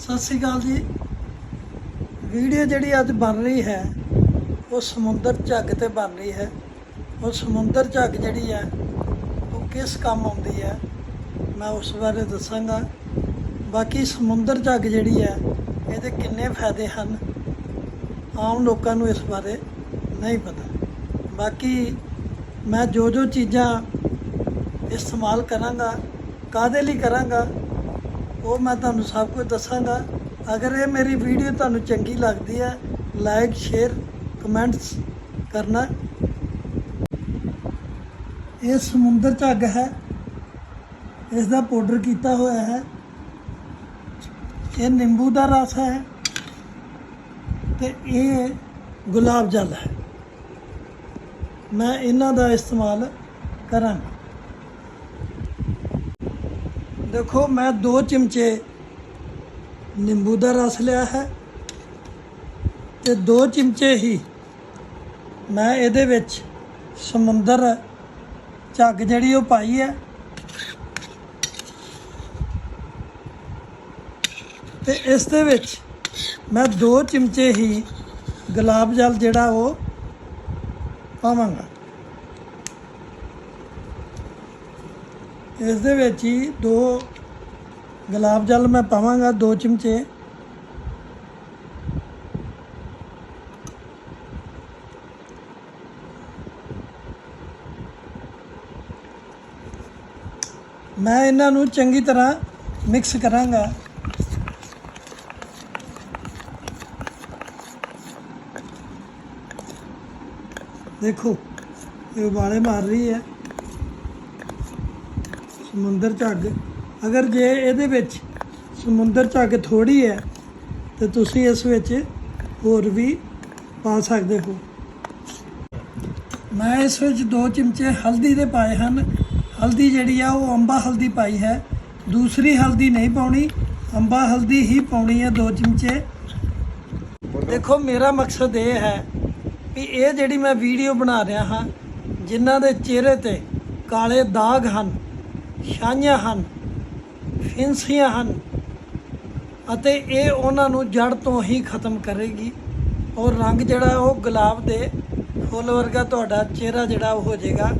ਸਤਿ ਸ੍ਰੀ ਅਕਾਲ ਜੀ। ਵੀਡੀਓ ਜਿਹੜੀ ਅੱਜ ਬਣ ਰਹੀ ਹੈ, ਉਹ ਸਮੁੰਦਰ ਝੱਗ ਤੇ ਬਣ ਰਹੀ ਹੈ। ਉਹ ਸਮੁੰਦਰ ਝੱਗ ਜਿਹੜੀ ਹੈ, ਉਹ ਕਿਸ ਕੰਮ ਆਉਂਦੀ ਹੈ, ਮੈਂ ਉਸ ਬਾਰੇ ਦੱਸਾਂਗਾ। ਬਾਕੀ ਸਮੁੰਦਰ ਝੱਗ ਜਿਹੜੀ ਹੈ, ਇਹਦੇ ਕਿੰਨੇ ਫਾਇਦੇ ਹਨ, ਆਮ ਲੋਕਾਂ ਨੂੰ ਇਸ ਬਾਰੇ ਨਹੀਂ ਪਤਾ। ਬਾਕੀ ਮੈਂ ਜੋ ਜੋ ਚੀਜ਼ਾਂ ਇਸਤੇਮਾਲ ਕਰਾਂਗਾ ਕਾਦੇ ਲਈ ਕਰਾਂਗਾ ਉਹ ਮੈਂ ਤੁਹਾਨੂੰ ਸਭ ਕੁਝ ਦੱਸਾਂਗਾ। ਅਗਰ ਇਹ ਮੇਰੀ ਵੀਡੀਓ ਤੁਹਾਨੂੰ ਚੰਗੀ ਲੱਗਦੀ ਹੈ ਲਾਈਕ ਸ਼ੇਅਰ ਕਮੈਂਟਸ ਕਰਨਾ। ਇਹ ਸਮੁੰਦਰ ਝੱਗ ਹੈ। ਇਸ ਦਾ ਪਾਊਡਰ ਕੀਤਾ ਹੋਇਆ ਹੈ। ਇਹ ਨਿੰਬੂ ਦਾ ਰਸ ਹੈ ਤੇ ਇਹ ਗੁਲਾਬ ਜਲ ਹੈ। ਮੈਂ ਇਹਨਾਂ ਦਾ ਇਸਤੇਮਾਲ ਕਰਾਂਗਾ। ਦੇਖੋ, ਮੈਂ 2 ਚਮਚੇ ਨਿੰਬੂ ਦਾ ਰਸ ਲਿਆ ਹੈ ਤੇ 2 ਚਮਚੇ ਹੀ ਮੈਂ ਇਹਦੇ ਵਿੱਚ ਸਮੁੰਦਰ ਝੱਗ ਜਿਹੜੀ ਉਹ ਪਾਈ ਹੈ। ਤੇ ਇਸ ਦੇ ਵਿੱਚ ਮੈਂ 2 ਚਮਚੇ ਹੀ ਗੁਲਾਬ ਜਲ ਜਿਹੜਾ ਉਹ ਪਾਵਾਂਗਾ। ਇਸ ਦੇ ਵਿੱਚ ਹੀ ਦੋ ਗੁਲਾਬ ਜਲ ਮੈਂ ਪਾਵਾਂਗਾ, ਦੋ ਚਮਚੇ। ਮੈਂ ਇਹਨਾਂ ਨੂੰ ਚੰਗੀ ਤਰ੍ਹਾਂ ਮਿਕਸ ਕਰਾਂਗਾ। ਦੇਖੋ, ਇਹ ਉਬਾਲੇ ਮਾਰ ਰਹੀ ਹੈ। ਸਮੁੰਦਰ ਝੱਗ, ਅਗਰ ਜੇ ਇਹਦੇ ਵਿੱਚ ਸਮੁੰਦਰ ਝੱਗ ਥੋੜੀ ਹੈ, ਤੇ ਤੁਸੀਂ ਇਸ ਵਿੱਚ ਹੋਰ ਵੀ ਪਾ ਸਕਦੇ ਹੋ। ਮੈਂ ਇਸ ਵਿੱਚ ਦੋ ਚਮਚੇ ਹਲਦੀ ਦੇ ਪਾਏ ਹਨ। ਹਲਦੀ ਜਿਹੜੀ ਆ, ਉਹ ਅੰਬਾ ਹਲਦੀ ਪਾਈ ਹੈ। ਦੂਸਰੀ ਹਲਦੀ ਨਹੀਂ ਪਾਉਣੀ, ਅੰਬਾ ਹਲਦੀ ਹੀ ਪਾਉਣੀ ਹੈ ਦੋ ਚਮਚੇ। ਦੇਖੋ, ਮੇਰਾ ਮਕਸਦ ਇਹ ਹੈ ਵੀ ਇਹ ਜਿਹੜੀ ਮੈਂ ਵੀਡੀਓ ਬਣਾ ਰਿਹਾ ਹਾਂ, ਜਿਨ੍ਹਾਂ ਦੇ ਚਿਹਰੇ ਤੇ ਕਾਲੇ ਦਾਗ ਹਨ ਛਾਈਆਂ ਹਨ, ਫਿੰਸੀਆਂ ਹਨ ਅਤੇ ਇਹ ਉਹਨਾਂ ਨੂੰ ਜੜ ਤੋਂ ਹੀ ਖਤਮ ਕਰੇਗੀ। ਔਰ ਰੰਗ ਜਿਹੜਾ ਉਹ ਗੁਲਾਬ ਦੇ ਫੁੱਲ ਵਰਗਾ ਤੁਹਾਡਾ ਚਿਹਰਾ ਜਿਹੜਾ ਉਹ ਹੋ ਜਾਏਗਾ।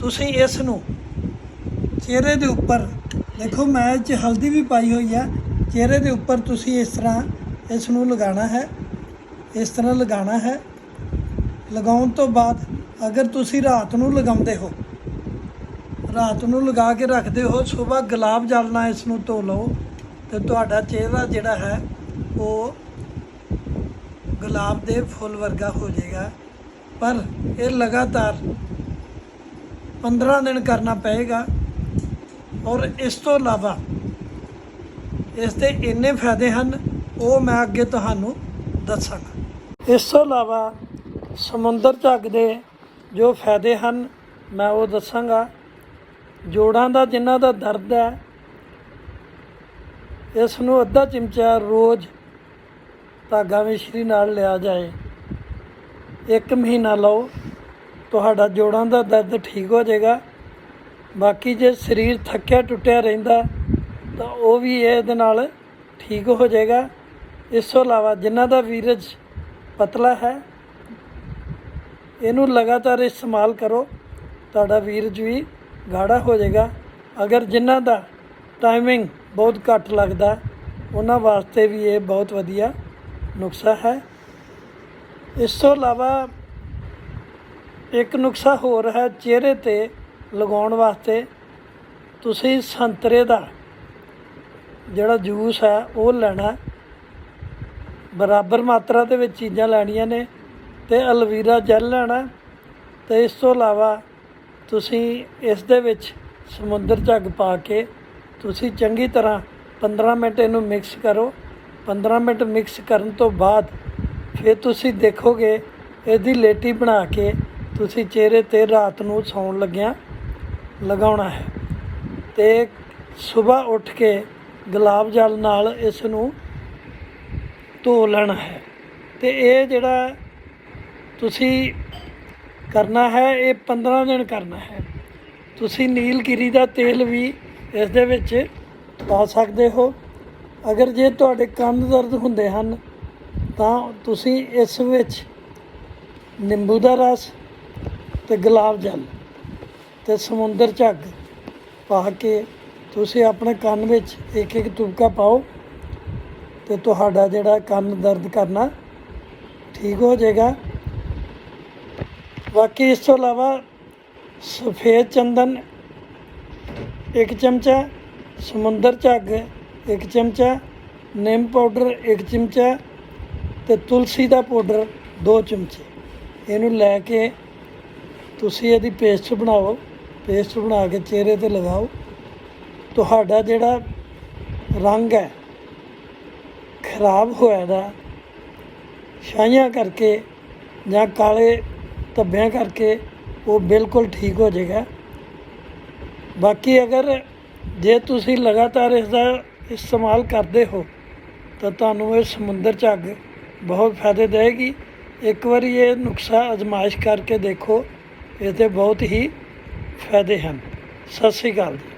ਤੁਸੀਂ ਇਸ ਨੂੰ ਚਿਹਰੇ ਦੇ ਉੱਪਰ ਦੇਖੋ, ਮੈਂ ਇਹ 'ਚ ਹਲਦੀ ਵੀ ਪਾਈ ਹੋਈ ਆ। ਚਿਹਰੇ ਦੇ ਉੱਪਰ ਤੁਸੀਂ ਇਸ ਤਰ੍ਹਾਂ ਇਸ ਨੂੰ ਲਗਾਉਣਾ ਹੈ। ਇਸ ਤਰ੍ਹਾਂ ਲਗਾਉਣਾ ਹੈ। ਲਗਾਉਣ ਤੋਂ ਬਾਅਦ ਅਗਰ ਤੁਸੀਂ ਰਾਤ ਨੂੰ ਲਗਾਉਂਦੇ ਹੋ ਰਾਤ ਨੂੰ ਲਗਾ ਕੇ ਰੱਖਦੇ ਹੋ, ਸਵੇਰ ਗੁਲਾਬ ਜਲ ਨਾਲ ਇਸ ਨੂੰ ਧੋ ਲਓ। ਤੇ ਤੁਹਾਡਾ ਚਿਹਰਾ ਜਿਹੜਾ ਹੈ, ਉਹ ਗੁਲਾਬ ਦੇ ਫੁੱਲ ਵਰਗਾ ਹੋ ਜਾਏਗਾ। ਪਰ ਇਹ ਲਗਾਤਾਰ 15 ਦਿਨ ਕਰਨਾ ਪਏਗਾ। ਔਰ ਇਸ ਤੋਂ ਇਲਾਵਾ ਇਸ ਦੇ ਇੰਨੇ ਫਾਇਦੇ ਹਨ, ਉਹ ਮੈਂ ਅੱਗੇ ਤੁਹਾਨੂੰ ਦੱਸਾਂਗਾ। ਇਸ ਤੋਂ ਇਲਾਵਾ ਸਮੁੰਦਰ ਝੱਗ ਦੇ ਜੋ ਫਾਇਦੇ ਹਨ, ਮੈਂ ਉਹ ਦੱਸਾਂਗਾ। ਜੋੜਾਂ ਦਾ ਜਿਨ੍ਹਾਂ ਦਾ ਦਰਦ ਹੈ, ਇਸ ਨੂੰ ਅੱਧਾ ਚਮਚਾ ਰੋਜ਼ ਧਾਗਾ ਮਿਸ਼ਰੀ ਨਾਲ ਲਿਆ ਜਾਏ। ਇੱਕ ਮਹੀਨਾ ਲਓ, ਤੁਹਾਡਾ ਜੋੜਾਂ ਦਾ ਦਰਦ ਠੀਕ ਹੋ ਜਾਏਗਾ। ਬਾਕੀ ਜੇ ਸਰੀਰ ਥੱਕਿਆ ਟੁੱਟਿਆ ਰਹਿੰਦਾ, ਤਾਂ ਉਹ ਵੀ ਇਹਦੇ ਨਾਲ ਠੀਕ ਹੋ ਜਾਏਗਾ। ਇਸ ਤੋਂ ਇਲਾਵਾ ਜਿਨ੍ਹਾਂ ਦਾ ਵੀਰਜ ਪਤਲਾ ਹੈ, ਇਹਨੂੰ ਲਗਾਤਾਰ ਇਸਤੇਮਾਲ ਕਰੋ। ਤੁਹਾਡਾ ਵੀਰਜ ਵੀ ਗਾੜਾ ਹੋ ਜਾਏਗਾ। ਅਗਰ ਜਿਨ੍ਹਾਂ ਦਾ ਟਾਈਮਿੰਗ ਬਹੁਤ ਘੱਟ ਲੱਗਦਾ, ਉਹਨਾਂ ਵਾਸਤੇ ਵੀ ਇਹ ਬਹੁਤ ਵਧੀਆ ਨੁਕਸਾ ਹੈ। ਇਸ ਤੋਂ ਇਲਾਵਾ ਇੱਕ ਨੁਸਖਾ ਹੋਰ ਹੈ ਚਿਹਰੇ ਤੇ ਲਗਾਉਣ ਵਾਸਤੇ। ਤੁਸੀਂ ਸੰਤਰੇ ਦਾ ਜਿਹੜਾ ਜੂਸ ਹੈ, ਉਹ ਲੈਣਾ। ਬਰਾਬਰ ਮਾਤਰਾ ਦੇ ਵਿੱਚ ਚੀਜ਼ਾਂ ਲੈਣੀਆਂ ਨੇ ਤੇ ਅਲਵੀਰਾ ਜੈਲ ਲੈਣਾ। ਤੇ ਇਸ ਤੋਂ ਇਲਾਵਾ ਤੁਸੀਂ ਇਸ ਦੇ ਵਿੱਚ ਸਮੁੰਦਰ ਝੱਗ ਪਾ ਕੇ ਤੁਸੀਂ ਚੰਗੀ ਤਰ੍ਹਾਂ 15 ਮਿੰਟ ਇਹਨੂੰ ਮਿਕਸ ਕਰੋ। 15 ਮਿੰਟ ਮਿਕਸ ਕਰਨ ਤੋਂ ਬਾਅਦ ਫਿਰ ਤੁਸੀਂ ਦੇਖੋਗੇ ਇਹਦੀ ਲੇਟੀ ਬਣਾ ਕੇ ਤੁਸੀਂ ਚਿਹਰੇ ਤੇ ਰਾਤ ਨੂੰ ਸੌਣ ਲੱਗਿਆਂ ਲਗਾਉਣਾ ਹੈ। ਤੇ ਸਵੇਰ ਉੱਠ ਕੇ ਗੁਲਾਬ ਜਲ ਨਾਲ ਇਸ ਨੂੰ ਧੋ ਲੈਣਾ ਹੈ। ਤੇ ਇਹ ਜਿਹੜਾ ਤੁਸੀਂ ਕਰਨਾ ਹੈ, ਇਹ 15 ਦਿਨ ਕਰਨਾ ਹੈ। ਤੁਸੀਂ ਨੀਲਗਿਰੀ ਦਾ ਤੇਲ ਵੀ ਇਸ ਦੇ ਵਿੱਚ ਪਾ ਸਕਦੇ ਹੋ। ਅਗਰ ਜੇ ਤੁਹਾਡੇ ਕੰਨ ਦਰਦ ਹੁੰਦੇ ਹਨ, ਤਾਂ ਤੁਸੀਂ ਇਸ ਵਿੱਚ ਨਿੰਬੂ ਦਾ ਰਸ ਤੇ ਗੁਲਾਬ ਜਲ ਤੇ ਸਮੁੰਦਰ ਝੱਗ ਪਾ ਕੇ ਤੁਸੀਂ ਆਪਣੇ ਕੰਨ ਵਿੱਚ ਇੱਕ ਇੱਕ ਤੁਪਕਾ ਪਾਓ ਤੇ ਤੁਹਾਡਾ ਜਿਹੜਾ ਕੰਨ ਦਰਦ ਕਰਨਾ ਠੀਕ ਹੋ ਜਾਏਗਾ। ਬਾਕੀ ਇਸ ਤੋਂ ਇਲਾਵਾ ਸਫੇਦ ਚੰਦਨ ਇੱਕ ਚਮਚਾ, ਸਮੁੰਦਰ ਝੱਗ ਇੱਕ ਚਮਚਾ, ਨਿੰਮ ਪਾਊਡਰ ਇੱਕ ਚਮਚਾ ਤੇ ਤੁਲਸੀ ਦਾ ਪਾਊਡਰ ਦੋ ਚਮਚੇ। ਇਹਨੂੰ ਲੈ ਕੇ ਤੁਸੀਂ ਇਹਦੀ ਪੇਸਟ ਬਣਾਓ, ਪੇਸਟ ਬਣਾ ਕੇ ਚਿਹਰੇ ਤੇ ਲਗਾਓ। ਤੁਹਾਡਾ ਜਿਹੜਾ ਰੰਗ ਹੈ, ਖਰਾਬ ਹੋਇਆ ਦਾ ਛਾਈਆਂ ਕਰਕੇ ਜਾਂ ਕਾਲੇ ਧੱਬਿਆਂ ਕਰਕੇ ਉਹ ਬਿਲਕੁਲ ਠੀਕ ਹੋ ਜਾਏਗਾ। ਬਾਕੀ ਅਗਰ ਜੇ ਤੁਸੀਂ ਲਗਾਤਾਰ ਇਸ ਦਾ ਇਸਤੇਮਾਲ ਕਰਦੇ ਹੋ, ਤਾਂ ਤੁਹਾਨੂੰ ਇਹ ਸਮੁੰਦਰ ਝੱਗ ਬਹੁਤ ਫਾਇਦੇ ਦੇਗੀ ਇੱਕ ਵਾਰੀ ਇਹ ਨੁਕਸਾ ਅਜ਼ਮਾਇਸ਼ ਕਰਕੇ ਦੇਖੋ ਇਹਦੇ ਬਹੁਤ ਹੀ ਫਾਇਦੇ ਹਨ। ਸਤਿ ਸ੍ਰੀ ਅਕਾਲ ਜੀ।